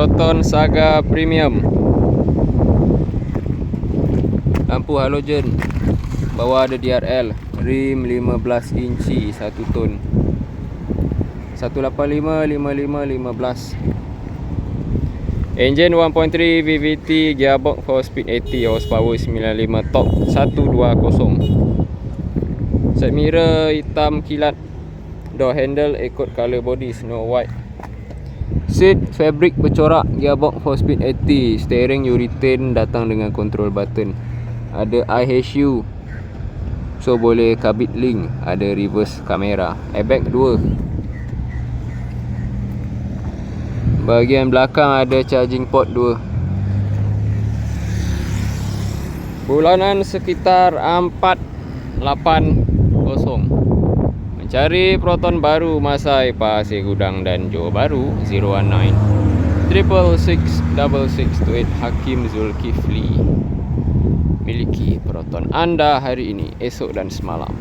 Proton Saga Premium. Lampu halogen. Bawah ada DRL Rim 15 inci 1 ton. 185 55 15 Engine 1.3 VVT Gearbox 4 speed 80 horsepower 95 top 120 Side mirror hitam kilat. Door handle ikut color body Snow white Seat fabric bercorak Gearbox 4 speed 80 Steering you retain datang dengan control button. Ada IHU So boleh kabit link. Ada reverse kamera. Airbag 2 Bahagian belakang ada charging port 2 Bulanan sekitar 480 Mencari Proton baru Masai Pasir Gudang dan Johor Baru 019 666 Hakim Zulkifli. Miliki Proton anda hari ini, esok dan semalam